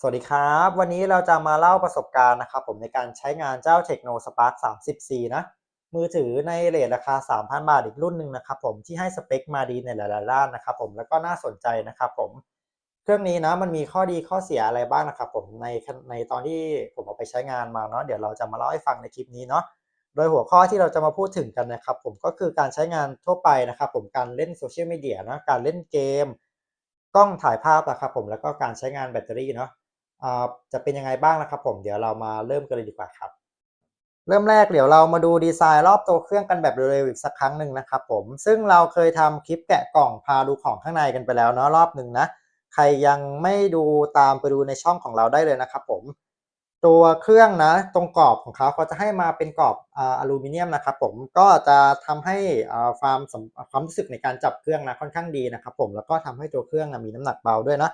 สวัสดีครับ วันนี้เราจะมาเล่าประสบการณ์นะครับผมในการใช้งานเจ้า Tecno Spark 30C นะ มือถือในเรทราคา 3,000 บาทอีกรุ่นหนึ่งนะครับผมที่ให้สเปคมาดีในหลายๆด้านนะครับผมแล้วก็น่าสนใจนะครับผม เครื่องนี้นะมันมีข้อดีข้อเสียอะไรบ้างนะครับผมในในตอนที่ผมเอาไปใช้งานมาเนาะเดี๋ยวเราจะมาเล่าให้ฟังในคลิปนี้เนาะโดยหัวข้อที่เราจะมาพูดถึงกันนะครับผมก็คือการใช้งานทั่วไปนะครับผมการเล่นโซเชียลมีเดียนะการเล่นเกม กล้องถ่ายภาพนะครับผมแล้วก็การใช้งานแบตเตอรี่เนาะ จะเป็นยังไงบ้างนะครับ ผมเดี๋ยวเรามาเริ่มกันเลยดีกว่าครับ เริ่มแรกเดี๋ยวเรามาดูดีไซน์รอบตัวเครื่องกันแบบเร็วๆอีกสักครั้งหนึ่งนะครับผมซึ่งเราเคยทำคลิปแกะกล่องพาดูของข้างในกันไปแล้วเนาะรอบหนึ่งนะใครยังไม่ดูตามไปดูในช่องของเราได้เลยนะครับผมตัวเครื่องนะตรงกรอบของเขาเขาจะให้มาเป็นกรอบอลูมิเนียมนะครับผมก็จะทำให้อ่าความความรู้สึกในการจับเครื่องนะค่อนข้างดีนะครับผมแล้วก็ทำให้ตัวเครื่องนะมีน้ำหนักเบาด้วยนะ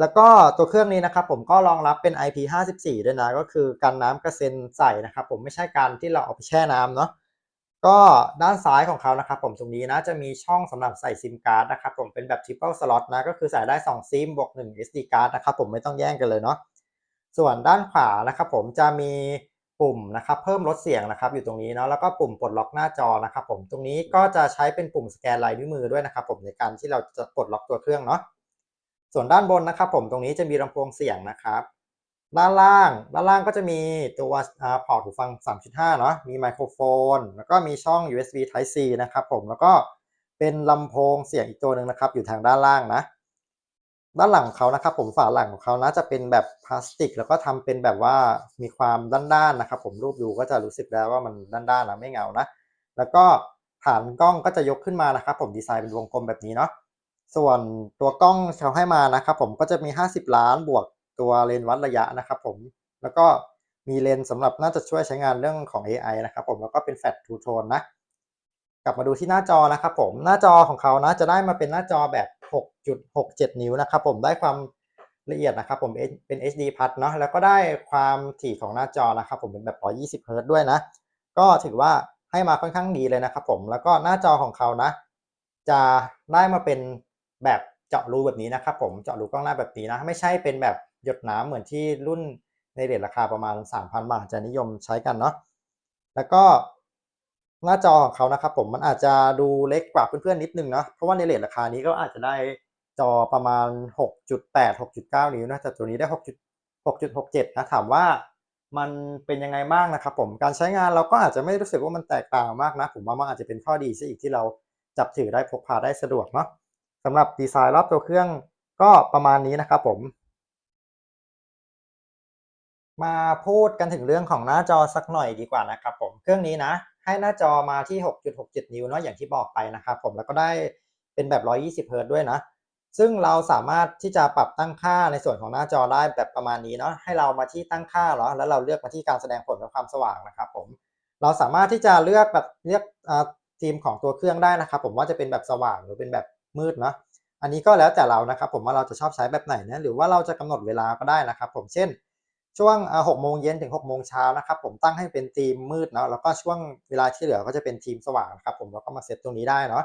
แล้วก็ตัวเครื่องนี้นะครับผมก็รองรับเป็น IP54 ด้วยนะ ก็คือกันน้ำกระเซ็นใส่นะครับ ผมไม่ใช่การที่เราเอาไปแช่น้ำเนาะก็ด้านซ้ายของเขานะครับผมตรงนี้นะจะมีช่องสำหรับใส่ซิมการ์ดนะครับผมเป็นแบบ triple slot นะก็คือใส่ได้ 2 ซิมบวก 1 SD card นะครับผมไม่ต้องแย่งกันเลยเนาะส่วนด้านขวานะครับผมจะมีปุ่มนะครับเพิ่มลดเสียงนะครับอยู่ตรงนี้เนาะแล้วก็ปุ่มปลดล็อกหน้าจอนะครับผมตรงนี้ก็จะใช้เป็นปุ่มสแกนลายนิ้วมือด้วยนะครับผมในการที่เราจะปลดล็อกตัวเครื่องเนาะ ส่วนด้านบนนะครับผมตรงนี้จะมีลำโพงเสียงนะครับ ด้านล่างด้านล่างก็จะมีตัวพอร์ตหูฟัง 3.5 เนาะมีไมโครโฟน แล้วก็มีช่อง USB Type C นะครับผมแล้วก็เป็นลำโพงเสียงอีกตัวหนึ่งนะครับ อยู่ทางด้านล่างนะด้านหลังเขานะครับ ผมฝาหลังของเขานะจะเป็นแบบพลาสติก แล้วก็ทำเป็นแบบว่ามีความด้านๆนะครับ ผมรูปดูก็จะรู้สึกได้ว่ามันด้านๆนะไม่เงานะ แล้วก็ฐานกล้องก็จะยกขึ้นมานะครับ ผมดีไซน์เป็นวงกลมแบบนี้เนาะ ส่วนตัวกล้องเขาให้มานะครับผมก็จะมี 50 ล้านบวกตัวเลนส์วัดระยะนะครับผมแล้วก็มีเลนส์สำหรับน่าจะช่วยใช้งานเรื่องของ AI นะครับผมแล้วก็เป็นแฟลชทูโทนนะ กลับมาดูที่หน้าจอนะครับผมหน้าจอของเขานะจะได้มาเป็นหน้าจอแบบ 6.67 นิ้วนะครับผมได้ความละเอียดนะครับผมเป็น HD Plus เนาะแล้วก็ได้ความถี่ของหน้าจอนะครับผมเป็นแบบ 120 Hz ด้วยนะ ก็ถือว่าให้มาค่อนข้างดีเลยนะครับผมแล้วก็หน้าจอของเขานะ จะได้มาเป็น แบบเจาะรูแบบนี้นะครับผมเจาะรูกล้องหน้าแบบนี้นะไม่ใช่เป็นแบบหยดน้ำเหมือนที่รุ่นในเรทราคาประมาณ 3,000 บาทจะนิยมใช้กันเนาะแล้วก็หน้าจอของเขานะครับผมมันอาจจะดูเล็กกว่าเพื่อนๆนิดนึงเนาะเพราะว่าในเรทราคานี้ก็อาจจะได้จอประมาณ 6.8 6.9 นิ้วนะแต่ตัวนี้ได้ 6.6.7 นะถามว่ามันเป็นยังไงบ้างนะครับผมการใช้งานเราก็อาจจะไม่รู้สึกว่ามันแตกต่างมากนะ ผมว่ามันอาจจะเป็นข้อดีซะอีกที่เราจับถือได้พกพาได้สะดวกเนาะ สำหรับดีไซน์รอบตัวเครื่องก็ประมาณนี้นะครับผม มาพูดกันถึงเรื่องของหน้าจอสักหน่อยดีกว่านะครับผมเครื่องนี้นะ ให้หน้าจอมาที่ 6.67 นิ้วเนาะอย่างที่บอกไปนะครับผมแล้วก็ได้เป็นแบบ 120เฮิร์ตด้วยนะ ซึ่งเราสามารถที่จะปรับตั้งค่าในส่วนของหน้าจอได้แบบประมาณนี้เนาะให้เรามาที่ตั้งค่าเนาะแล้วเราเลือกมาที่การแสดงผลและความสว่างนะครับผมเราสามารถที่จะเลือกแบบเลือกธีมของตัวเครื่องได้นะครับ ผมว่าจะเป็นแบบสว่างหรือเป็นแบบ มืดเนาะอันนี้ก็แล้วแต่เรานะครับผมว่าเราจะชอบใช้แบบไหนนะหรือว่าเราจะกำหนดเวลาก็ได้นะครับผมเช่น ช่วงหกโมงเย็นถึง6โมงเช้านะครับผมตั้งให้เป็นธีมมืดเนาะแล้วก็ช่วงเวลาที่เหลือก็จะเป็นทีมสว่างครับผมเราก็มาเซตตรงนี้ได้เนาะ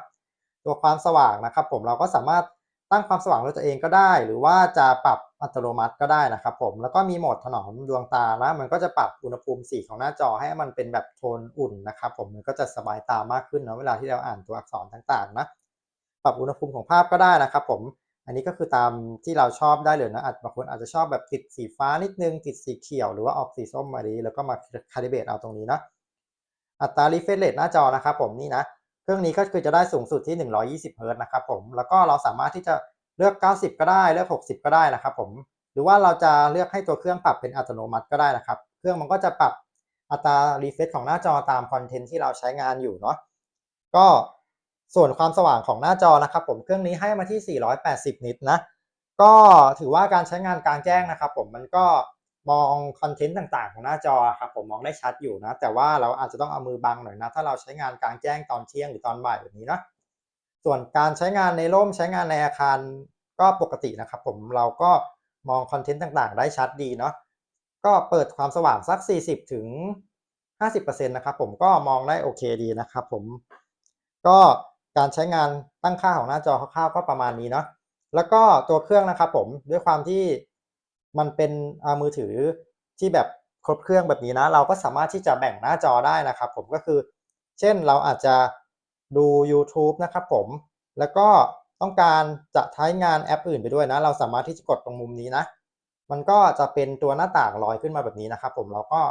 ตัวความสว่างนะครับผมเราก็สามารถตั้งความสว่างด้วยตัวเองก็ได้ หรือว่าจะปรับอัตโนมัติก็ได้นะครับผมแล้วก็มีโหมดถนอมดวงตานะมันก็จะปรับอุณหภูมิสีของหน้าจอให้มันเป็นแบบโทนอุ่นนะครับผมมันก็จะสบายตามากขึ้นเนาะเวลาที่เราอ่านตัวอักษรต่างๆนะ ปรับอุณหภูมิของภาพก็ได้นะครับผมอันนี้ก็คือตามที่เราชอบได้เลยนะอาจบางคนอาจจะชอบแบบติดสีฟ้านิดนึง ติดสีเขียวหรือว่าออกสีส้มมาดีแล้วก็มาคาลิเบตเอาตรงนี้นะอัตรารีเฟรชเรทหน้าจอนะครับผมนี่นะเครื่องนี้ก็คือจะได้สูงสุดที่120เฮิร์ตนะครับผมแล้วก็เราสามารถที่จะเลือก 90 ก็ได้เลือก 60 ก็ได้นะครับผมหรือว่าเราจะเลือกให้ตัวเครื่องปรับเป็นอัตโนมัติก็ได้นะครับ เครื่องมันก็จะปรับอัตรารีเฟรชของหน้าจอตามคอนเทนต์ที่เราใช้งานอยู่เนาะก็ ส่วนความสว่างของหน้าจอนะครับผมเครื่องนี้ให้มาที่ 480 นิตนะก็ถือว่าการใช้งานกลางแจ้งนะครับ ผมมันก็มองคอนเทนต์ต่างๆ ของหน้าจอครับผมมองได้ชัดอยู่นะ แต่ว่าเราอาจจะต้องเอามือบังหน่อยนะ ถ้าเราใช้งานกลางแจ้งตอนเที่ยงหรือตอนบ่ายแบบนี้นะส่วนการใช้งานในร่มใช้งานในอาคารก็ปกตินะครับ ผมเราก็มองคอนเทนต์ต่างๆ ได้ชัดดีเนาะก็เปิดความสว่างสัก 40 ถึง 50%นะครับผมก็มองได้โอเคดีนะครับผมก็ การใช้งานตั้งค่าของหน้าจอคร่าวๆก็ประมาณนี้เนาะแล้วก็ตัวเครื่องนะครับผมด้วยความที่มันเป็นมือถือที่แบบครบเครื่องแบบนี้นะ เราก็สามารถที่จะแบ่งหน้าจอได้นะครับ ผมก็คือ เช่นเราอาจจะดูยูทูบนะครับผม แล้วก็ต้องการจะใช้งานแอปอื่นไปด้วยนะ เราสามารถที่จะกดตรงมุมนี้นะ มันก็จะเป็นตัวหน้าต่างลอยขึ้นมาแบบนี้นะครับผมเราก็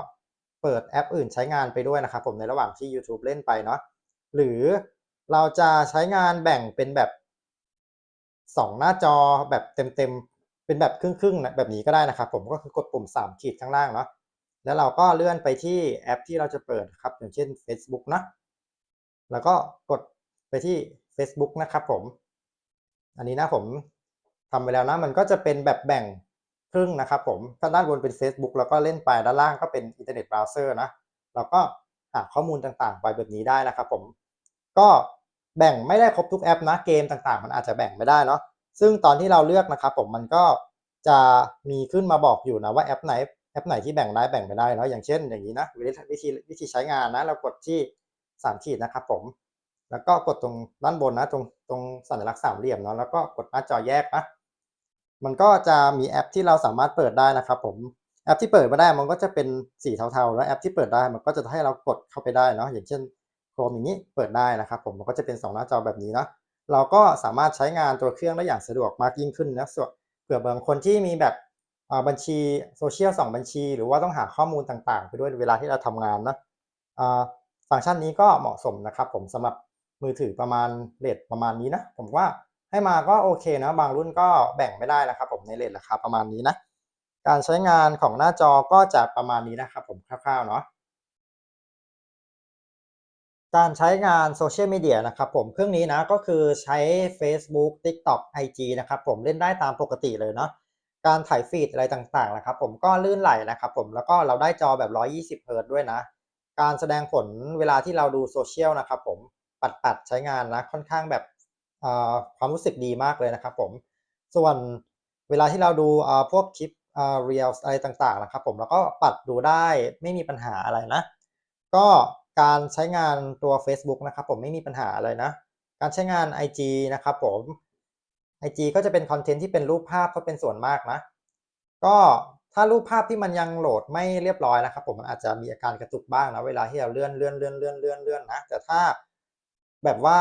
เปิดแอปอื่นใช้งานไปด้วยนะครับผมในระหว่างที่ยูทูบเล่นไปเนาะหรือ เราจะใช้งานแบ่งเป็นแบบ2หน้าจอแบบเต็มๆ เป็นแบบครึ่งๆนะแบบนี้ก็ได้นะครับ ผมก็คือกดปุ่ม3ขีดข้างล่างเนาะแล้วเราก็เลื่อนไปที่แอปที่เราจะเปิดครับ อย่างเช่นเฟซบุ๊กนะแล้วก็กดไปที่เฟซบุ๊กนะครับผม อันนี้นะผมทำไปแล้วนะ มันก็จะเป็นแบบแบ่งครึ่งนะครับผมถ้าด้านบนเป็นเฟซบุ๊กแล้วก็เล่นไปด้านล่างก็เป็นอินเทอร์เน็ตเบราว์เซอร์นะเราก็หาข้อมูลต่างๆ ไปแบบนี้ได้นะครับผม ก็แบ่งไม่ได้ครบทุกแอปนะเกมต่างๆ มันอาจจะแบ่งไม่ได้เนาะซึ่งตอนที่เราเลือกนะครับผมมันก็จะมีขึ้นมาบอกอยู่นะว่าแอปไหนแอปไหนที่แบ่งได้แบ่งไม่ได้เนาะอย่างเช่น อย่างนี้นะวิธีวิธีใช้งานนะเรากดที่3ขีดนะครับผม แล้วก็กดตรงด้านบนนะ ตรงตรงสัญลักษณ์สามเหลี่ยมเนาะแล้วก็กดหน้าจอแยกนะมันก็จะมีแอปที่เราสามารถเปิดได้นะครับผมแอปที่เปิดไม่ได้มันก็จะเป็นสีเทาๆ แล้วแอปที่เปิดได้มันก็จะให้เรากดเข้าไปได้เนาะอย่างเช่น Chrome อย่างนี้เปิดได้นะครับผมมันก็จะเป็น 2 หน้าจอแบบนี้นะเราก็สามารถใช้งานตัวเครื่องได้อย่างสะดวกมากยิ่งขึ้นนะส่วนเผื่อบางคนที่มีแบบบัญชีโซเชียล2บัญชี หรือว่าต้องหาข้อมูลต่างๆ ไปด้วยเวลาที่เราทำงานนะฟังก์ชันนี้ก็เหมาะสมนะครับผมสำหรับมือถือประมาณเรตประมาณนี้นะผมว่าให้มาก็โอเคนะบางรุ่นก็แบ่งไม่ได้นะครับผมในเรตราคาประมาณนี้นะการใช้งานของหน้าจอก็จะประมาณนี้นะครับผมคร่าวๆเนาะ การใช้งาน Social Media นะครับผมเครื่องนี้นะก็คือใช้ Facebook TikTok IG นะครับผมเล่นได้ตามปกติเลยเนาะการถ่ายฟีดอะไรต่างๆนะครับผมก็ลื่นไหลนะครับผมแล้วก็เราได้จอแบบ 120เฮิร์ตด้วยนะ การแสดงผลเวลาที่เราดู Social นะครับผมปัดๆใช้งานนะค่อนข้างแบบความรู้สึกดีมากเลยนะครับผมส่วนเวลาที่เราดูพวกคลิปอ่า Reels อะไรต่างๆนะครับผมเราก็ปัดดูได้ไม่มีปัญหาอะไรนะ ก็ การใช้งานตัว Facebook นะครับผมไม่มีปัญหาอะไรนะ การใช้งาน IG นะครับผม IG ก็จะเป็นคอนเทนต์ที่เป็นรูปภาพก็เป็นส่วนมากนะ ก็ถ้ารูปภาพที่มันยังโหลดไม่เรียบร้อยนะครับผมมันอาจจะมีอาการกระตุกบ้างนะเวลาที่เราเลื่อนเลื่อนเลื่อนเลื่อนเลื่อนเลื่อนนะแต่ถ้าแบบว่า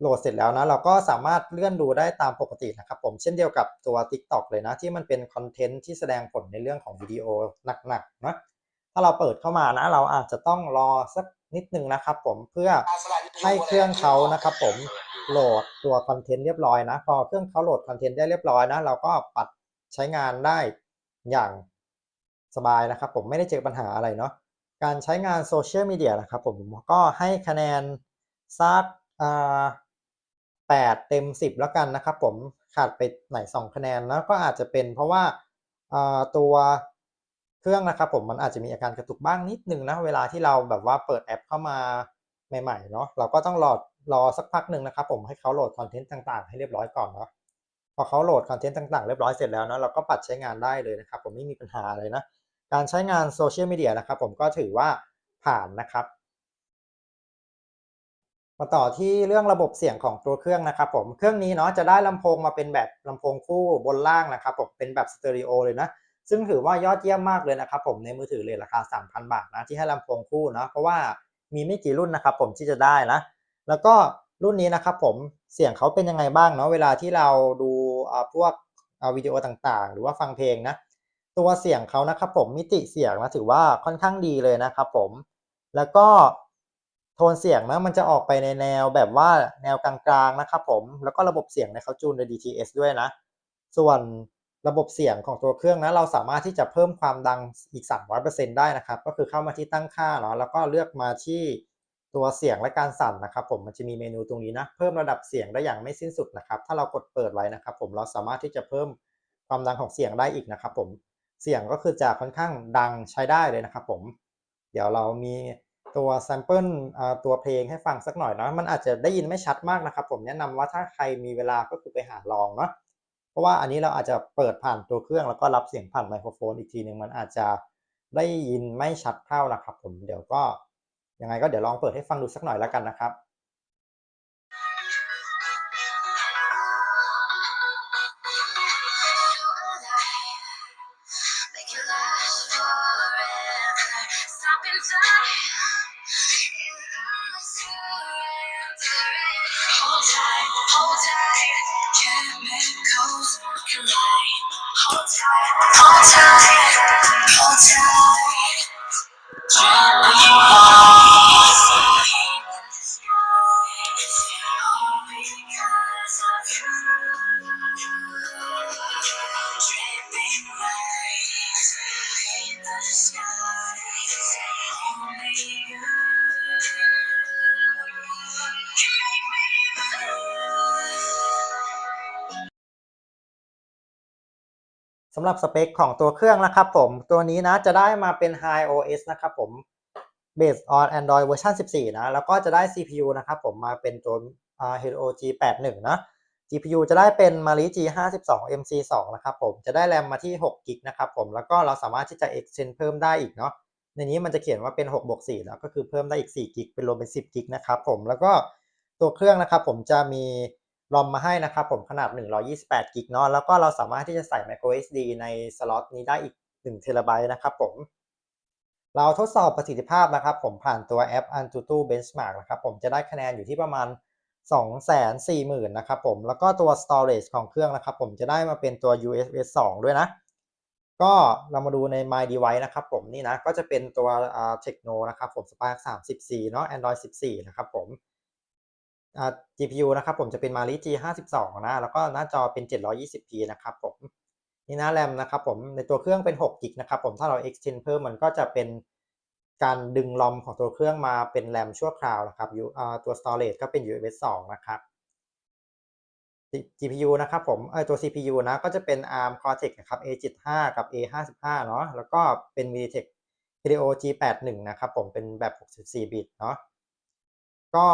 โหลดเสร็จแล้วนะ เราก็สามารถเลื่อนดูได้ตามปกตินะครับผมเช่นเดียวกับตัว TikTok เลยนะ ที่มันเป็นคอนเทนต์ที่แสดงผลในเรื่องของวิดีโอหนักๆนะ ถ้าเราเปิดเข้ามานะ เราอาจจะต้องรอสักนิดหนึ่งนะครับ ผมเพื่อให้เครื่องเขานะครับ ผมโหลดตัวคอนเทนต์เรียบร้อยนะ พอเครื่องเขาโหลดคอนเทนต์ได้เรียบร้อยนะ เราก็ปัดใช้งานได้อย่างสบายนะครับ ผมไม่ได้เจอปัญหาอะไรเนาะการใช้งาน Social Media นะครับผมก็ให้คะแนนสักอ่า8เต็ม 10 แล้วกันนะครับ ผมขาดไปไหน 2 คะแนนแล้วก็อาจจะเป็นเพราะว่าอ่าตัว เครื่องนะครับผมมันอาจจะมีอาการกระตุกบ้างนิดนึงนะเวลาที่เราแบบว่าเปิดแอปเข้ามาใหม่ๆเนาะเราก็ต้องรอรอสักพักหนึ่งนะครับผมให้เขาโหลดคอนเทนต์ต่างๆ ให้เรียบร้อยก่อนเนาะพอเขาโหลดคอนเทนต์ต่างๆเรียบร้อยเสร็จแล้วเนาะเราก็ปัดใช้งานได้เลยนะครับ ผมไม่มีปัญหาอะไรนะการใช้งาน Social Media นะครับผมก็ถือว่าผ่านนะครับ มาต่อที่เรื่องระบบเสียงของตัวเครื่องนะครับ ผมเครื่องนี้เนาะจะได้ลำโพงมาเป็นแบบลำโพงคู่บนล่างนะครับผมเป็นแบบสเตอริโอเลยนะ ซึ่งถือว่ายอดเยี่ยมมากเลยนะครับผมในมือถือเรตราคา 3,000 บาทนะที่ให้ลำโพงคู่เนาะเพราะว่ามีไม่กี่รุ่นนะครับผมที่จะได้นะ แล้วก็รุ่นนี้นะครับผมเสียงเขาเป็นยังไงบ้างเนาะเวลาที่เราดูพวกวิดีโอต่างๆ หรือว่าฟังเพลงนะ ตัวเสียงเขานะครับผมมิติเสียงนะถือว่าค่อนข้างดีเลยนะครับผมแล้วก็โทนเสียงนะมันจะออกไปในแนวแบบว่าแนวกลางๆนะครับผมแล้วก็ระบบเสียงเนี่ยเขาจูนโดย DTS ด้วยนะ ส่วน ระบบเสียงของตัวเครื่องนะเราสามารถที่จะเพิ่มความดังอีก 300%ได้นะครับ ก็คือเข้ามาที่ตั้งค่าเนาะแล้วก็เลือกมาที่ตัวเสียงและการสั่นนะครับ ผมมันจะมีเมนูตรงนี้นะเพิ่มระดับเสียงได้อย่างไม่สิ้นสุดนะครับ ถ้าเรากดเปิดไว้นะครับ ผมเราสามารถที่จะเพิ่มความดังของเสียงได้อีกนะครับ ผมเสียงก็คือจะค่อนข้างดังใช้ได้เลยนะครับ ผม เดี๋ยวเรามีตัวแซมเปิลตัวเพลงให้ฟังสักหน่อยเนาะมันอาจจะได้ยินไม่ชัดมากนะครับ ผมแนะนำว่าถ้าใครมีเวลาก็คือไปหาลองเนาะ เพราะว่าอันนี้เราอาจจะเปิดผ่านตัวเครื่องแล้วก็รับเสียงผ่านไมโครโฟนอีกทีหนึ่งมันอาจจะได้ยินไม่ชัดเท่านะครับผมเดี๋ยวก็ยังไงก็เดี๋ยวลองเปิดให้ฟังดูสักหน่อยแล้วกันนะครับ 好在，好在，好在。 หรับสเปคของตัวเครื่องนะครับผมตัวนี้นะจะได้มาเป็น High OS นะครับผม based on Android เวอร์ชัน14 นะ แล้วก็จะได้ CPU นะครับผมมาเป็นตัว uh, Helio G81 นะ GPU จะได้เป็น Mali G52 MC2 นะครับผมจะได้แรมมาที่6 g b นะครับผมแล้วก็เราสามารถที่จะ extend เพิ่มได้อีกเนาะในนี้มันจะเขียนว่าเป็น6บวก4แล้วก็คือเพิ่มได้อีก4 g b เป็นรวมเป็น10 g b นะครับผมแล้วก็ตัวเครื่องนะครับผมจะมี รอมมาให้นะครับผมขนาด 128กิกเนาะแล้วก็เราสามารถที่จะใส่ microSD ในสล็อตนี้ได้อีก1เทราไบต์นะครับผมเราทดสอบประสิทธิภาพนะครับ ผมผ่านตัวแอป Antutu Benchmark นะครับผมจะได้คะแนนอยู่ที่ประมาณ 240,000นะครับผมแล้วก็ตัว storage ของเครื่องนะครับ ผมจะได้มาเป็นตัว USB 2ด้วยนะ ก็เรามาดูใน My Device นะครับผมนี่นะก็จะเป็นตัวอ่า Tecno นะครับผม Spark 34เนาะ Android 14 นะครับผม GPU นะครับผมจะเป็น Mali G52 นะแล้วก็หน้าจอเป็น 720p นะครับผมนี่นะ RAM นะครับผมในตัวเครื่องเป็น6 g b นะครับผมถ้าเรา extend เพิ่มมันก็จะเป็นการดึง ROM ของตัวเครื่องมาเป็น RAM ชั่วคราวนะครับยูอ่าตัว storage ก็เป็น USB 2 นะครับ GPU นะครับผมเออตัว CPU นะก็จะเป็น ARM Cortex นะครับ A75 กับ A55 เนาะแล้วก็เป็น MediaTek Helio G81 นะครับผมเป็นแบบ 64 บิตเนาะก็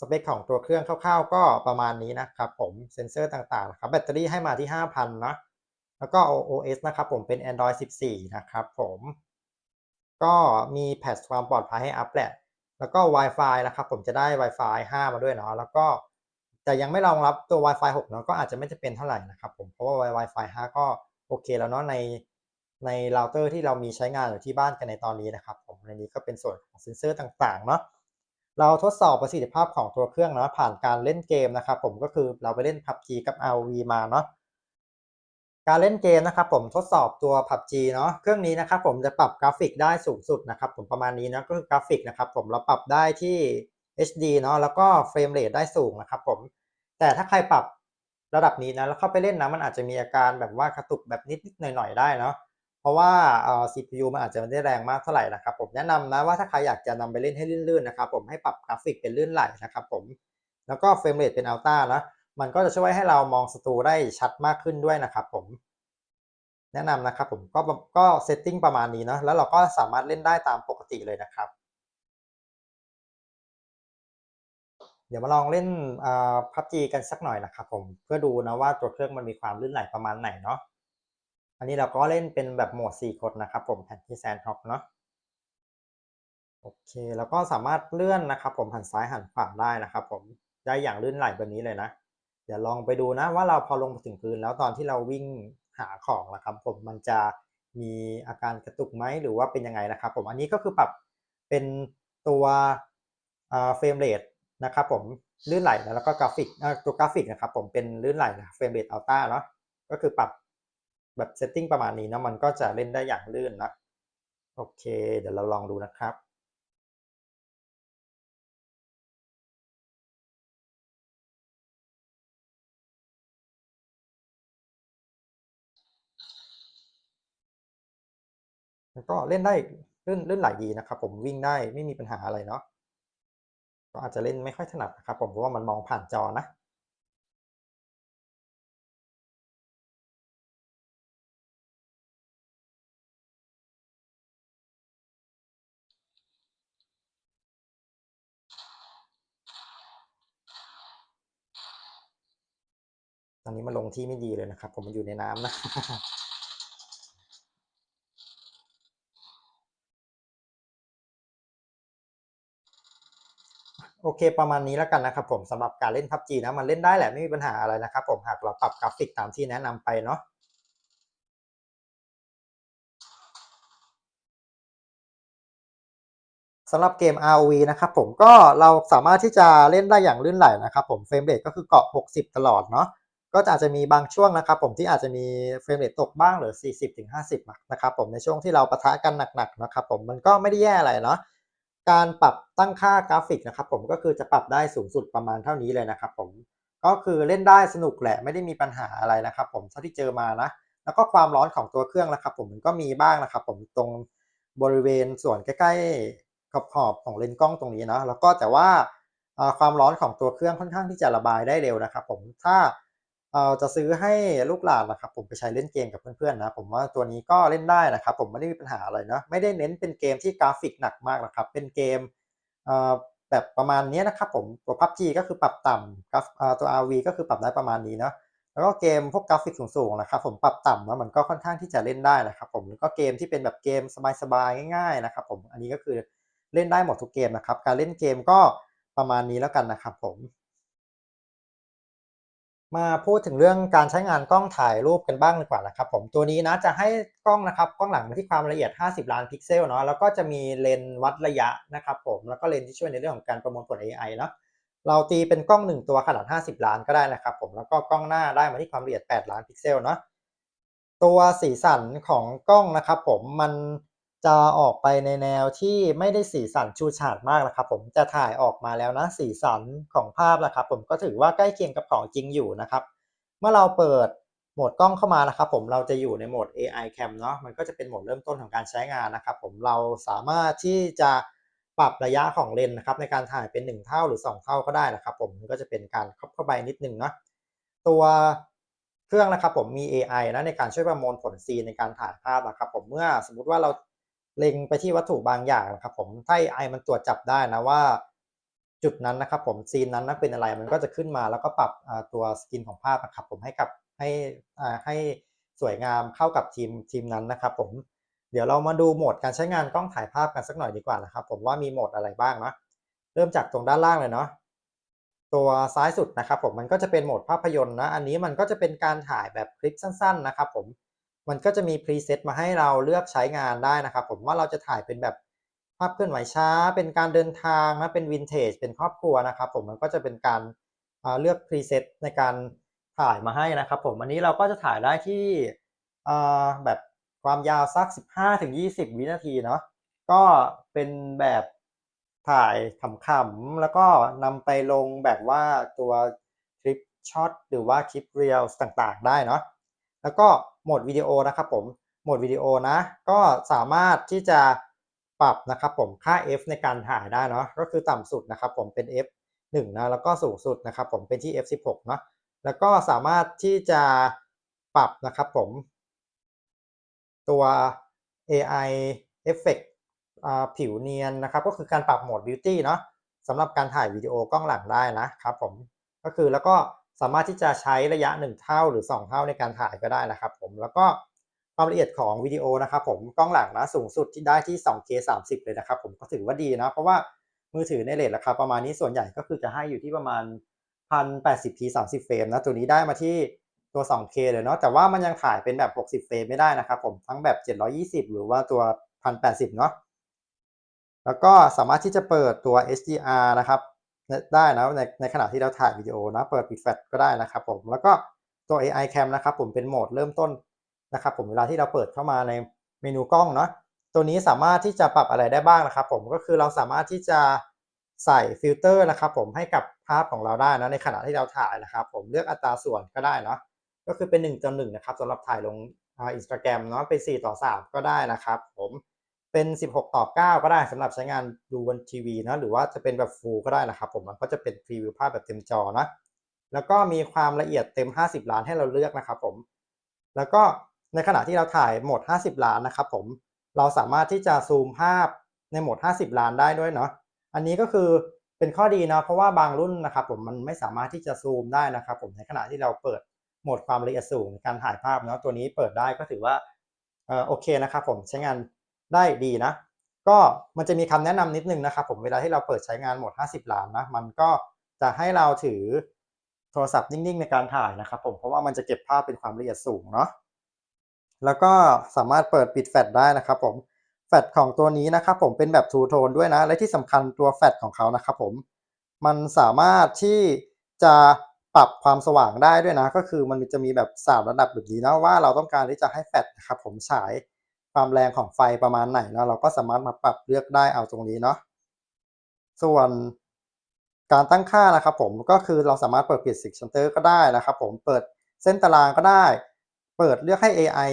สเปคของตัวเครื่องคร่าวๆ ก็ประมาณนี้นะครับผมเซนเซอร์ต่างๆนะครับแบตเตอรี่ให้มาที่ 5,000เนาะแล้วก็ OS นะครับผมเป็น Android 14 นะครับผมก็มีแพทความปลอดภัยให้อัปแหละแล้วก็ Wi-Fi นะครับผมจะได้ Wi-Fi 5 มาด้วยเนาะแล้วก็แต่ยังไม่รองรับตัว Wi-Fi 6เนาะก็อาจจะไม่จะเป็นเท่าไหร่นะครับผมเพราะว่า Wi-Fi 5 ก็โอเคแล้วเนาะในในเราเตอร์ที่เรามีใช้งานอยู่ที่บ้านกันในตอนนี้นะครับผมในนี้ก็เป็นส่วนของเซนเซอร์ต่างๆเนาะ เราทดสอบประสิทธิภาพของตัวเครื่องเนาะผ่านการเล่นเกมนะครับผมก็คือเราไปเล่น PUBG กับ ROV มาเนาะการเล่นเกมนะครับผมทดสอบตัว PUBG เนาะเครื่องนี้นะครับผมจะปรับกราฟิกได้สูงสุดนะครับผมประมาณนี้นะก็คือกราฟิกนะครับผมเราปรับได้ที่ HD เนาะแล้วก็เฟรมเรทได้สูงนะครับผมแต่ถ้าใครปรับระดับนี้นะแล้วเข้าไปเล่นนะมันอาจจะมีอาการแบบว่ากระตุกแบบนิดๆหน่อยๆได้เนาะ เพราะว่าเอ่อ CPU มันอาจจะไม่ได้แรงมากเท่าไหร่นะครับผมแนะนำนะว่าถ้าใครอยากจะนำไปเล่นให้ลื่นๆนะครับผมให้ปรับกราฟิกเป็นลื่นไหลนะครับผมแล้วก็เฟรมเรทเป็นอัลต้านะมันก็จะช่วยให้เรามองศัตรูได้ชัดมากขึ้นด้วยนะครับผมแนะนำนะครับผมก็ก็เซตติ้งประมาณนี้เนาะแล้วเราก็สามารถเล่นได้ตามปกติเลยนะครับ เดี๋ยวมาลองเล่นอ่า PUBG กันสักหน่อยนะครับผมเพื่อดูนะว่าตัวเครื่องมันมีความลื่นไหลประมาณไหนเนาะ นนี้เราก็เล่นเป็นแบบโหมด 4 คนนะครับผมแผ่นที่แซนท็อปเนาะโอเคแล้วก็สามารถเลื่อนนะครับ ผมหันซ้ายหันขวาได้นะครับ ผมได้อย่างลื่นไหลแบบนี้เลยนะ เดี๋ยวลองไปดูนะว่าเราพอลงถึงพื้นแล้วตอนที่เราวิ่งหาของนะครับ ผมมันจะมีอาการกระตุกไหมหรือว่าเป็นยังไงนะครับ ผมอันนี้ก็คือปรับเป็นตัวเฟรมเรทนะครับผมลื่นไหลแล้วก็กราฟิกตัวกราฟิกนะครับ ผมเป็นลื่นไหลเฟรมเรทอัลต้าเนาะก็คือปรับ แบบเซตติ้งประมาณนี้นะมันก็จะเล่นได้อย่างลื่นนะโอเค เดี๋ยวเราลองดูนะครับก็เล่นได้ลื่นลื่นไหลดีนะครับ ผมวิ่งได้ไม่มีปัญหาอะไรเนาะก็อาจจะเล่นไม่ค่อยถนัดนะครับ ผมเพราะว่ามันมองผ่านจอนะ ตอนนี้มันลงที่ไม่ดีเลยนะครับ ผมมันอยู่ในน้ำนะโอเคประมาณนี้แล้วกันนะครับผมสำหรับการเล่น PUBG นะมันเล่นได้แหละไม่มีปัญหาอะไรนะครับผมหากเราปรับกราฟิกตามที่แนะนำไปเนาะสำหรับเกม ROV นะครับผมก็เราสามารถที่จะเล่นได้อย่างลื่นไหลนะครับผมเฟรมเรทก็คือเกาะ 60 ตลอดเนาะ ก็อาจจะมีบางช่วงนะครับ ผมที่อาจจะมีเฟรมเรทตกบ้างหรือ 40-50นะครับผมในช่วงที่เราปะทะกันหนักๆนะครับผมมันก็ไม่ได้แย่อะไรเนาะการปรับตั้งค่ากราฟิกนะครับผมก็คือจะปรับได้สูงสุดประมาณเท่านี้เลยนะครับผมก็คือเล่นได้สนุกแหละไม่ได้มีปัญหาอะไรนะครับ ผมเท่าที่เจอมานะ แล้วก็ความร้อนของตัวเครื่องนะครับ ผมมันก็มีบ้างนะครับ ผมตรงบริเวณส่วนใกล้ๆขอบขอบของเลนส์กล้องตรงนี้เนาะแล้วก็แต่ว่าความร้อนของตัวเครื่องค่อนข้างที่จะระบายได้เร็วนะครับ ผมถ้า จะซื้อให้ลูกหลานนะครับผมไปใช้เล่นเกมกับเพื่อนๆนะ ผมว่าตัวนี้ก็เล่นได้นะครับผมไม่ได้มีปัญหาอะไรเนาะไม่ได้เน้นเป็นเกมที่กราฟิกหนักมากนะครับเป็นเกมแบบประมาณนี้นะครับผมตัว PUBG ก็คือปรับต่ำกราฟตัว RV ก็คือปรับได้ประมาณนี้เนาะแล้วก็เกมพวกกราฟิกสูงๆนะครับผมปรับต่ำแล้วมันก็ค่อนข้างที่จะเล่นได้นะครับผมแล้วก็เกมที่เป็นแบบเกมสบายๆง่ายๆนะครับผมอันนี้ก็คือเล่นได้หมดทุกเกมนะครับการเล่นเกมก็ประมาณนี้แล้วกันนะครับผม มาพูดถึงเรื่องการใช้งานกล้องถ่ายรูปกันบ้างดีกว่านะครับผมตัวนี้นะจะให้กล้องนะครับกล้องหลังมาที่ความละเอียด 50 ล้านพิกเซลเนาะแล้วก็จะมีเลนส์วัดระยะนะครับผมแล้วก็เลนส์ที่ช่วยในเรื่องของการประมวลผล AI เนาะเราตีเป็นกล้อง 1 ตัวขนาด 50 ล้านก็ได้นะครับผมแล้วก็กล้องหน้าได้มาที่ความละเอียด 8 ล้านพิกเซลเนาะตัวสีสันของกล้องนะครับผมมัน จะออกไปในแนวที่ไม่ได้สีสันชูฉาดมากนะครับ ผมจะถ่ายออกมาแล้วนะสีสันของภาพนะครับ ผมก็ถือว่าใกล้เคียงกับของจริงอยู่นะครับ เมื่อเราเปิดโหมดกล้องเข้ามานะครับ ผมเราจะอยู่ในโหมด AI Cam เนาะมันก็จะเป็นโหมดเริ่มต้นของการใช้งานนะครับ ผมเราสามารถที่จะปรับระยะของเลนส์นะครับในการถ่ายเป็น 1 เท่าหรือ 2 เท่าก็ได้นะครับ ผมมันก็จะเป็นการครอบเข้าไปนิดนึงเนาะตัวเครื่องนะครับผมมี AI นะในการช่วยประมวลผลซีในการถ่ายภาพนะครับ ผมเมื่อสมมติว่าเรา เล็งไปที่วัตถุบางอย่างนะครับผมถ้า AI มันตรวจจับได้นะว่า จุดนั้นนะครับผมซีนนั้นนะเป็นอะไรมันก็จะขึ้นมาแล้วก็ปรับตัวสกินของภาพนะครับผมให้กับให้ให้สวยงามเข้ากับทีมทีมนั้นนะครับผมเดี๋ยวเรามาดูโหมดการใช้งานกล้องถ่ายภาพกันสักหน่อยดีกว่านะครับผมว่ามีโหมดอะไรบ้างนะเริ่มจากตรงด้านล่างเลยเนาะตัวซ้ายสุดนะครับผมมันก็จะเป็นโหมดภาพยนตร์นะอันนี้มันก็จะเป็นการถ่ายแบบคลิปสั้น ๆ นะครับผม มันก็จะมีพรีเซตมาให้เราเลือกใช้งานได้นะครับผมว่าเราจะถ่ายเป็นแบบภาพเคลื่อนไหวช้า เป็นการเดินทางนะเป็นวินเทจเป็นครอบครัวนะครับผมมันก็จะเป็นการเลือกพรีเซตในการถ่ายมาให้นะครับผมอันนี้เราก็จะถ่ายได้ที่แบบความยาวสัก 15-20 วินาทีเนาะก็เป็นแบบถ่ายขำๆแล้วก็นำไปลงแบบว่าตัวคลิปช็อตหรือว่าคลิปเรียลต่างๆ ได้เนาะแล้วก็ โหมดวิดีโอนะครับผมโหมดวิดีโอนะ ก็สามารถที่จะปรับนะครับผมค่า f ในการถ่ายได้เนาะก็คือต่ำสุดนะครับผมเป็น f 1นะแล้วก็สูงสุดนะครับผมเป็นที่ f 16เนาะแล้วก็สามารถที่จะปรับนะครับผม ตัว AI Effect ผิวเนียนนะครับ ก็คือการปรับโหมด Beauty เนาะสำหรับการถ่ายวิดีโอกล้องหลังได้นะครับผมก็คือแล้วก็ สามารถที่จะใช้ระยะ 1 เท่าหรือ 2 เท่าในการถ่ายก็ได้นะครับผมแล้วก็ความละเอียดของวิดีโอนะครับผมกล้องหลังนะสูงสุดที่ได้ที่ 2K 30 เลยนะครับผมก็ถือว่าดีนะ เพราะว่ามือถือในเรทราคาประมาณนี้ส่วนใหญ่ก็คือจะให้อยู่ที่ประมาณ 1080p 30 เฟรมนะตัวนี้ได้มาที่ตัว 2K เลยเนาะแต่ว่ามันยังถ่ายเป็นแบบ 60 เฟรมไม่ได้นะครับผมทั้งแบบ 720 หรือว่าตัว 1080 เนาะแล้วก็สามารถที่จะเปิดตัว HDR นะครับ ได้นะในในขณะที่เราถ่ายวิดีโอนะ เปิดปิดแฟลชก็ได้นะครับผมแล้วก็ตัว AI Cam นะครับผมเป็นโหมดเริ่มต้นนะครับผมเวลาที่เราเปิดเข้ามาในเมนูกล้องเนาะตัวนี้สามารถที่จะปรับอะไรได้บ้างนะครับผมก็คือเราสามารถที่จะใส่ฟิลเตอร์นะครับผมให้กับภาพของเราได้นะในขณะที่เราถ่ายนะครับผมเลือกอัตราส่วนก็ได้เนาะก็คือเป็น1ต่อ1นะครับสำหรับถ่ายลงอินสตาแกรมเนาะเป็น 4 ต่อ 3 ก็ได้นะครับผม เป็น 16 ต่อ 9 ก็ได้สำหรับใช้งานดูบนทีวีนะหรือว่าจะเป็นแบบฟูก็ได้นะครับผมมันก็จะเป็นพรีวิวภาพแบบเต็มจอนะแล้วก็มีความละเอียดเต็ม 50 ล้านให้เราเลือกนะครับผม แล้วก็ในขณะที่เราถ่ายโหมด 50 ล้านนะครับผม เราสามารถที่จะซูมภาพในโหมด 50 ล้านได้ด้วยเนาะ อันนี้ก็คือเป็นข้อดีนะเพราะว่าบางรุ่นนะครับผมมันไม่สามารถที่จะซูมได้นะครับผมในขณะที่เราเปิดโหมดความละเอียดสูงในการถ่ายภาพเนาะตัวนี้เปิดได้ก็ถือว่าเออโอเคนะครับผมใช้งาน ได้ดีนะ ก็มันจะมีคำแนะนำนิดนึงนะครับ ผมเวลาที่เราเปิดใช้งานโหมด 50 ล้านนะ มันก็จะให้เราถือโทรศัพท์นิ่งๆ ในการถ่ายนะครับ ผมเพราะว่ามันจะเก็บภาพเป็นความละเอียดสูงเนาะแล้วก็สามารถเปิดปิดแฟลชได้นะครับ ผมแฟฟลชของตัวนี้นะครับผมเป็นแบบทูโทนด้วยนะ และที่สำคัญตัวแฟลชของเขานะครับผมมันสามารถที่จะปรับความสว่างได้ด้วยนะ ก็คือมันจะมีแบบสามระดับแบบนี้นะว่าเราต้องการที่จะให้แฟลชนะครับผมฉาย ความแรงของไฟประมาณไหนนะเราก็สามารถมาปรับเลือกได้เอาตรงนี้เนาะส่วนการตั้งค่านะครับผมก็คือเราสามารถเปิดปิดสิกชันเตอร์ก็ได้นะครับผมเปิดเส้นตารางก็ได้ เปิดเลือกให้ AI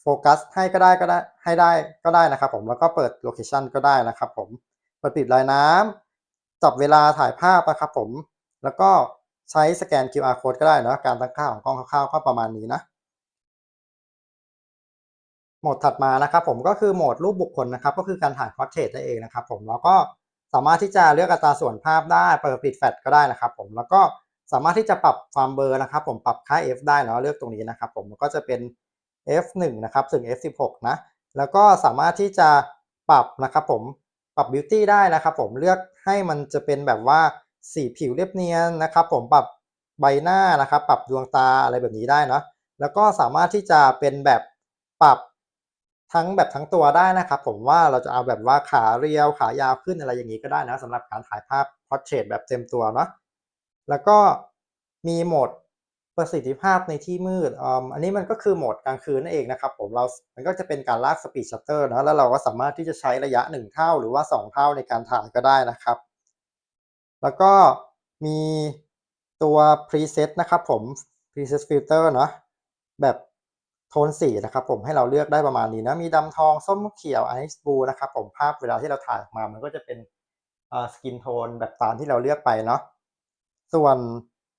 โฟกัสให้ก็ได้ก็ได้ให้ได้ก็ได้นะครับผมแล้วก็เปิดโลเคชันก็ได้นะครับผมเปิดปิดลายน้ำจับเวลาถ่ายภาพนะครับผมแล้วก็ใช้สแกน QR code ก็ได้เนะการตั้งค่าของกล้องคร่าวๆก็ประมาณนี้นะ โหมดถัดมานะครับผมก็คือโหมดรูปบุคคลนะครับก็คือการถ่ายพอร์เทรตนั่นเองนะครับผมแล้วก็สามารถที่จะเลือกอัตราส่วนภาพได้เปิดปิดแฟลชก็ได้นะครับผมแล้วก็สามารถที่จะปรับความเบลอนะครับผมปรับค่า f ได้เนาะเลือกตรงนี้นะครับผมก็จะเป็น f1 นะครับถึง f16 นะแล้วก็สามารถที่จะปรับนะครับผมปรับ beauty ได้นะครับผมเลือกให้มันจะเป็นแบบว่าสีผิวเรียบเนียนนะครับผมปรับใบหน้านะครับ ปรับดวงตาอะไรแบบนี้ได้เนาะแล้วก็สามารถที่จะเป็นแบบปรับ ทั้งแบบทั้งตัวได้นะครับ ผมว่าเราจะเอาแบบว่าขาเรียวขายาวขึ้นอะไรอย่างนี้ก็ได้นะสำหรับการถ่ายภาพ portrait แบบเต็มตัวเนาะแล้วก็มีโหมดประสิทธิภาพในที่มืดออันนี้มันก็คือโหมดกลางคืนนั่นเองนะครับผมเรา มันก็จะเป็นการลากสปีดชัตเตอร์นะแล้วเราก็สามารถที่จะใช้ระยะ 1 เท่าหรือว่า 2 เท่าในการถ่ายก็ได้นะครับ แล้วก็มีตัว preset นะครับผม preset filter เนาะแบบ โทนสีนะครับผมให้เราเลือกได้ประมาณนี้นะมีดำทองส้มเขียวไอซ์บลูนะครับผมภาพเวลาที่เราถ่ายออกมามันก็จะเป็นสกินโทนแบบตามที่เราเลือกไปเนาะส่วน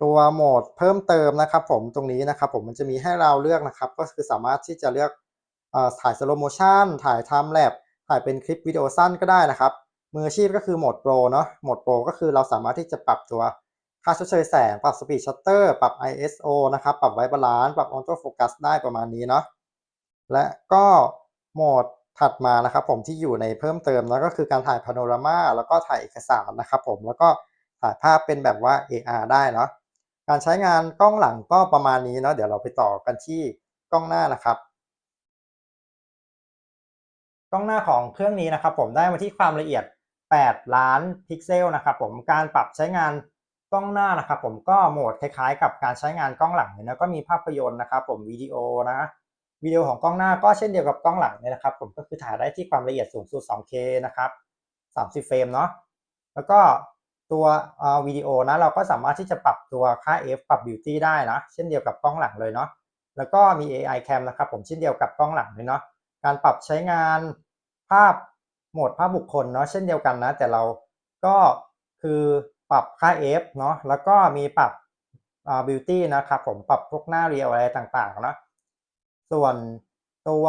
ตัวโหมดเพิ่มเติมนะครับผมตรงนี้นะครับผมมันจะมีให้เราเลือกนะครับ ก็คือสามารถที่จะเลือกถ่ายสโลโมชันถ่ายไทม์แลปถ่ายเป็นคลิปวิดีโอสั้นก็ได้นะครับ มืออาชีพก็คือโหมดโปรเนาะโหมดโปรก็คือเราสามารถที่จะปรับตัว ค่าชดเชยแสง ปรับสปีดชัตเตอร์ ปรับ ISO นะครับ ปรับไวบาลานซ์ ปรับออโต้โฟกัสได้ประมาณนี้เนาะ และก็โหมดถัดมานะครับผมที่อยู่ในเพิ่มเติมนะก็คือการถ่ายพาโนรามาแล้วก็ถ่ายเอกสารนะครับผมแล้วก็ถ่ายภาพเป็นแบบว่า AR ได้เนาะการใช้งานกล้องหลังก็ประมาณนี้เนาะเดี๋ยวเราไปต่อกันที่กล้องหน้านะครับ กล้องหน้าของเครื่องนี้นะครับผมได้มาที่ความละเอียด 8 ล้านพิกเซลนะครับผมการปรับใช้งาน กล้องหน้านะครับผมก็โหมดคล้ายๆ กับการใช้งานกล้องหลังเลยนะก็มีภาพยนตร์นะครับผมวิดีโอนะวิดีโอของกล้องหน้าก็เช่นเดียวกับกล้องหลังเนี่ยนะครับ ผมก็คือถ่ายได้ที่ความละเอียดสูงสุด 2K นะครับ30เฟรมเนาะแล้วก็ตัววิดีโอนะเราก็สามารถที่จะปรับตัวค่า f ปรับ beauty ได้นะ เช่นเดียวกับกล้องหลังเลยเนาะแล้วก็มี AI cam นะครับ ผมเช่นเดียวกับกล้องหลังเลยเนาะการปรับใช้งานภาพโหมดภาพบุคคลเนาะเช่นเดียวกันนะ แต่เราก็คือ ปรับค่า f เนาะแล้วก็มีปรับ beauty นะครับผมปรับพวกหน้าเรียวอะไรต่างๆเนะส่วนตัว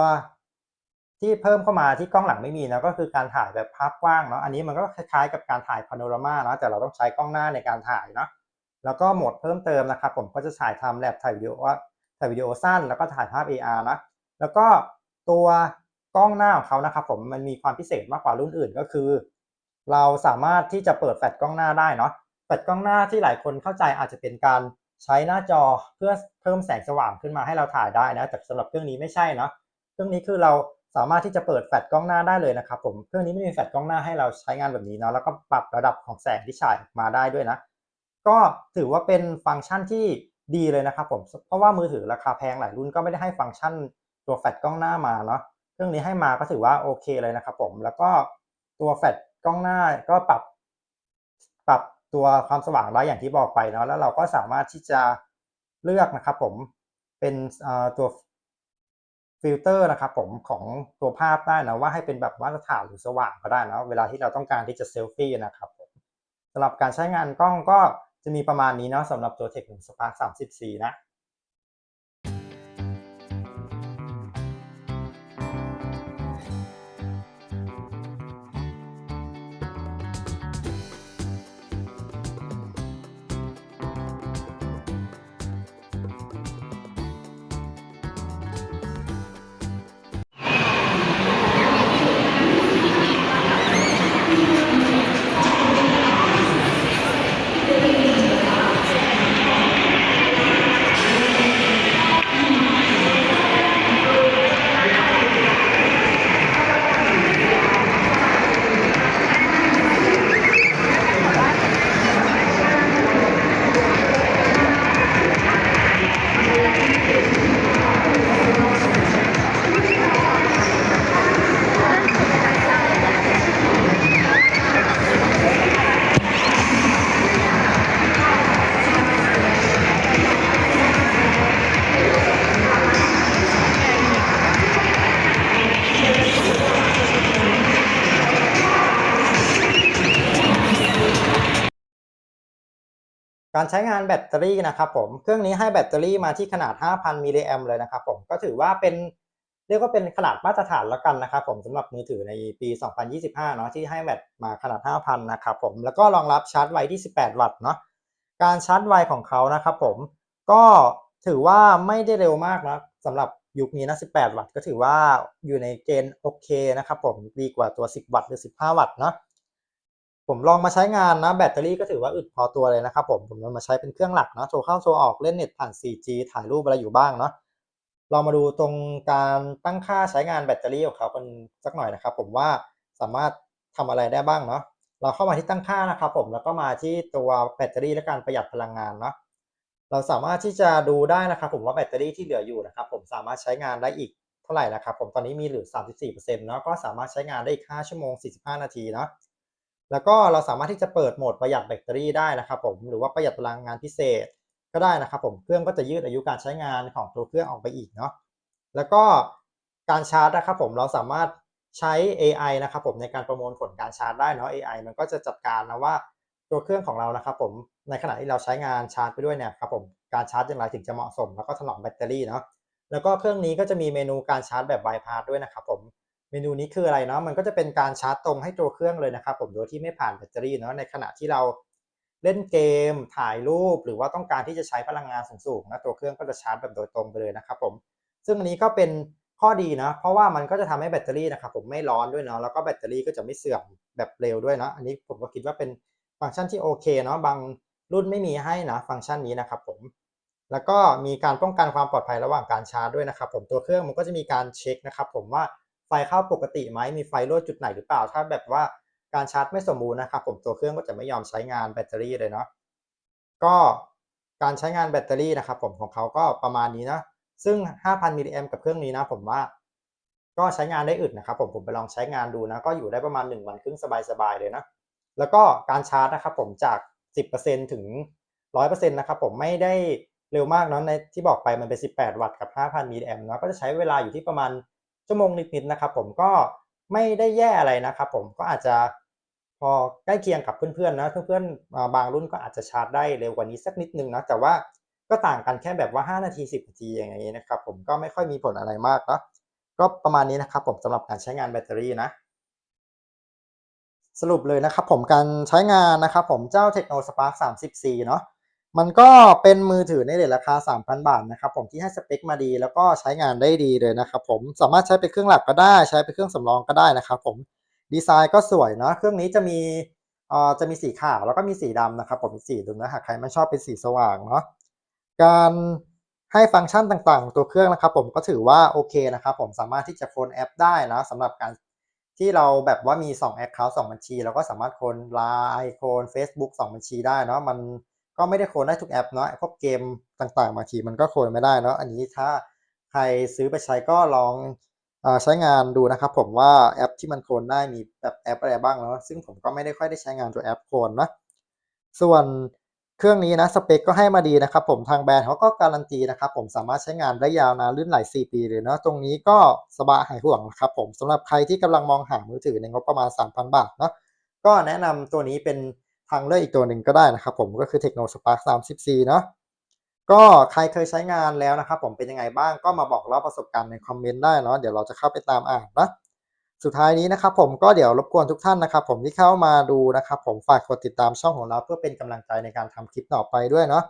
ที่เพิ่มเข้ามาที่กล้องหลังไม่มีนะก็คือการถ่ายแบบภาพกว้างเนาะอันนี้มันก็คล้ายๆกับการถ่ายพาโนรามาเนาะแต่เราต้องใช้กล้องหน้าในการถ่ายเนาะแล้วก็โหมดเพิ่มเติมนะครับ ผมก็จะถ่ายทำแลบถ่ายวิดีโอว่าถ่ายวิดีโอสั้นแล้วก็ถ่ายภาพ AR นะแล้วก็ตัวกล้องหน้าของเขานะครับผมมันมีความพิเศษมากกว่ารุ่นอื่นก็คือ เราสามารถที่จะเปิดแฟลชกล้องหน้าได้เนาะแฟลชกล้องหน้าที่หลายคนเข้าใจอาจจะเป็นการใช้หน้าจอเพื่อเพิ่มแสงสว่างขึ้นมาให้เราถ่ายได้นะแต่สำหรับเครื่องนี้ไม่ใช่เนาะเครื่องนี้คือเราสามารถที่จะเปิดแฟลชกล้องหน้าได้เลยนะครับผมเครื่องนี้ไม่มีแฟลชกล้องหน้าให้เราใช้งานแบบนี้เนาะแล้วก็ปรับระดับของแสงที่ฉายมาได้ด้วยนะ ก็ถือว่าเป็นฟังก์ชันที่ดีเลยนะครับผมเพราะว่ามือถือราคาแพงหลายรุ่นก็ไม่ได้ให้ฟังก์ชันตัวแฟลชกล้องหน้ามาเนาะเครื่องนี้ให้มาก็ถือว่าโอเคเลยนะครับผมแล้วก็ตัวแฟลช กล้องหน้าก็ปรับปรับตัวความสว่างได้อย่างที่บอกไปเนาะแล้วเราก็สามารถที่จะเลือกนะครับผมเป็นตัวฟิลเตอร์นะครับผมของตัวภาพได้นะว่าให้เป็นแบบมาตรฐานหรือสว่างก็ได้นะเวลาที่เราต้องการที่จะเซลฟี่นะครับผมสำหรับการใช้งานกล้องก็จะมีประมาณนี้เนาะสำหรับตัว Tech 1 Spark 34นะ การใช้งานแบตเตอรี่นะครับผม เครื่องนี้ให้แบตเตอรี่มาที่ขนาด 5,000 มิลลิแอมป์เลยนะครับผม ก็ถือว่าเป็นเรียกว่าเป็นขนาดมาตรฐานแล้วกันนะครับผมสำหรับมือถือในปี 2025 เนาะที่ให้แบตมาขนาด 5,000 นะครับผม แล้วก็รองรับชาร์จไวที่ 18 วัตต์เนาะ การชาร์จไวของเขานะครับผม ก็ถือว่าไม่ได้เร็วมากนะสำหรับยุคนี้นะ 18 วัตต์ก็ถือว่าอยู่ในเกณฑ์โอเคนะครับผม ดีกว่าตัว 10 วัตต์หรือ 15 วัตต์เนาะ ผมลองมาใช้งานนะแบตเตอรี่ก็ถือว่าอึดพอตัวเลยนะครับผมผมมาใช้เป็นเครื่องหลักนะโทรเข้าโทรออกเล่นเน็ตผ่าน 4G ถ่ายรูปอะไรอยู่บ้างเนาะเรามาดูตรงการตั้งค่าใช้งานแบตเตอรี่ของเขากันสักหน่อยนะครับ ผมว่าสามารถทำอะไรได้บ้างเนาะเราเข้ามาที่ตั้งค่านะครับผมแล้วก็มาที่ตัวแบตเตอรี่และการประหยัดพลังงานเนาะเราสามารถที่จะดูได้นะครับผมว่าแบตเตอรี่ที่เหลืออยู่นะครับผมสามารถใช้งานได้อีกเท่าไหร่นะครับผมตอนนี้มีเหลือ 34%เนาะก็สามารถใช้งานได้อีก 5 ชั่วโมง 45 นาทีเนาะ แล้วก็เราสามารถที่จะเปิดโหมดประหยัดแบตเตอรี่ได้นะครับผมหรือว่าประหยัดพลังงานพิเศษก็ได้นะครับผมเครื่องก็จะยืดอายุการใช้งานของตัวเครื่องออกไปอีกเนาะแล้วก็การชาร์จนะครับผมเราสามารถใช้ AI นะครับผมในการประมวลผลการชาร์จได้เนาะ AI มันก็จะจัดการนะว่าตัวเครื่องของเรานะครับผมในขณะที่เราใช้งานชาร์จไปด้วยเนี่ยครับผมการชาร์จอย่างไรถึงจะเหมาะสม แล้วก็ถนอมแบตเตอรี่เนาะแล้วก็เครื่องนี้ก็จะมีเมนูการชาร์จแบบ bypass ด้วยนะครับผม เมนูนี้คืออะไรเนาะมันก็จะเป็นการชาร์จตรงให้ตัวเครื่องเลยนะครับผมโดยที่ไม่ผ่านแบตเตอรี่เนาะในขณะที่เราเล่นเกม ถ่ายรูป หรือว่าต้องการที่จะใช้พลังงานสูงๆนะตัวเครื่องก็จะชาร์จแบบโดยตรงไปเลยนะครับผมซึ่งอันนี้ก็เป็นข้อดีนะเพราะว่ามันก็จะทำให้แบตเตอรี่นะครับผมไม่ร้อนด้วยเนาะแล้วก็แบตเตอรี่ก็จะไม่เสื่อมแบบเร็วด้วยเนาะอันนี้ผมก็คิดว่าเป็นฟังก์ชันที่โอเคเนาะบางรุ่นไม่มีให้นะฟังก์ชันนี้นะครับผมแล้วก็มีการป้องกันความปลอดภัยระหว่างการชาร์จด้วยนะครับผมตัวเครื่องมันก็จะมีการเช็คนะครับผมว่า ไฟเข้าปกติไหมมีไฟรั่วจุดไหนหรือเปล่า ถ้าแบบว่าการชาร์จไม่สมบูรณ์นะครับผมตัวเครื่องก็จะไม่ยอมใช้งานแบตเตอรี่เลยเนาะก็การใช้งานแบตเตอรี่นะครับผมของเขาก็ประมาณนี้นะซึ่ง 5,000 มิลลิแอมกับเครื่องนี้นะผมว่าก็ใช้งานได้อึดนะครับผมผมไปลองใช้งานดูนะก็อยู่ได้ประมาณ 1 วันครึ่งสบายๆเลยนะแล้วก็การชาร์จนะครับผมจาก 10%ถึง 100%นะครับผมไม่ได้เร็วมากเนาะในที่บอกไปมันเป็น 18 วัตต์กับ 5,000 มิลลิแอมเนาะก็จะใช้เวลาอยู่ที่ประมาณ ชั่วโมงนิดๆนะครับผมก็ไม่ได้แย่อะไรนะครับผมก็อาจจะพอใกล้เคียงกับเพื่อนๆนะเพื่อนๆบางรุ่นก็อาจจะชาร์จได้เร็วกว่านี้สักนิดนึงนะแต่ว่าก็ต่างกันแค่แบบว่า 5 นาที 10 นาทีอย่างนี้นะครับผมก็ไม่ค่อยมีผลอะไรมากเนาะก็ประมาณนี้นะครับผมสำหรับการใช้งานแบตเตอรี่นะ สรุปเลยนะครับผมการใช้งานนะครับผมเจ้า Tecno Spark 30C เนาะ มันก็เป็นมือถือในเรทราคา 3,000 บาทนะครับผมที่ให้สเปคมาดี แล้วก็ใช้งานได้ดีเลยนะครับผมสามารถใช้เป็นเครื่องหลักก็ได้ใช้เป็นเครื่องสำรองก็ได้นะครับผมดีไซน์ก็สวยเนาะเครื่องนี้จะมีเอ่อจะมีสีขาวแล้วก็มีสีดำนะครับผมมีสีดูนะหากใครไม่ชอบเป็นสีสว่างเนาะการให้ฟังก์ชันต่างๆ ตัวเครื่องนะครับผมก็ถือว่าโอเคนะครับผมสามารถที่จะโคนแอปได้นะสำหรับการที่เราแบบว่ามี2 Account 2 บัญชี เราก็สามารถโคน Line โคน Facebook 2 บัญชีได้เนาะมัน ก็ไม่ได้โคลนได้ทุกแอปเนาะพวกเกมต่างๆบางทีมันก็โคลนไม่ได้เนาะอันนี้ถ้าใครซื้อไปใช้ก็ลองอใช้งานดูนะครับผมว่าแอปที่มันโคลนได้มีแบบแอปอะไรบ้างเนาะซึ่งผมก็ไม่ได้ค่อยได้ใช้งานตัวแอปโคลนนะส่วนเครื่องนี้นะสเปคก็ให้มาดีนะครับผมทางแบรนด์เขาก็การันตีนะครับผมสามารถใช้งานได้ยาวนานลื่นไหล 4 ปีเลยเนาะตรงนี้ก็สบายหายห่วงนะครับผมสำหรับใครที่กำลังมองหามือถือในงบประมาณ 3,000 บาทเนาะก็แนะนำตัวนี้เป็น ทางเลือกอีกตัวหนึ่งก็ได้นะครับผมก็คือ Tecno Spark 30C เนาะก็ใครเคยใช้งานแล้วนะครับผมเป็นยังไงบ้างก็มาบอกเล่าประสบการณ์ในคอมเมนต์ได้เนาะเดี๋ยวเราจะเข้าไปตามอ่านนะสุดท้ายนี้นะครับผมก็เดี๋ยวรบกวนทุกท่านนะครับ ผมที่เข้ามาดูนะครับ ผมฝากกดติดตามช่องของเราเพื่อเป็นกำลังใจในการทำคลิปต่อไปด้วยเนาะ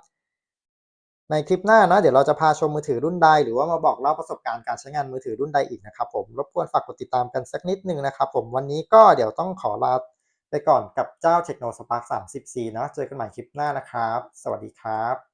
ในคลิปหน้านะเดี๋ยวเราจะพาชมมือถือรุ่นใด หรือว่ามาบอกเล่าประสบการณ์การใช้งานมือถือรุ่นใดอีกนะครับ ผมรบกวนฝากกดติดตามกันสักนิดนึงนะครับ ผมวันนี้ก็เดี๋ยวต้องขอลา ไปก่อนกับเจ้า Tecno Spark 30C เนาะเจอกันใหม่คลิปหน้านะครับ สวัสดีครับ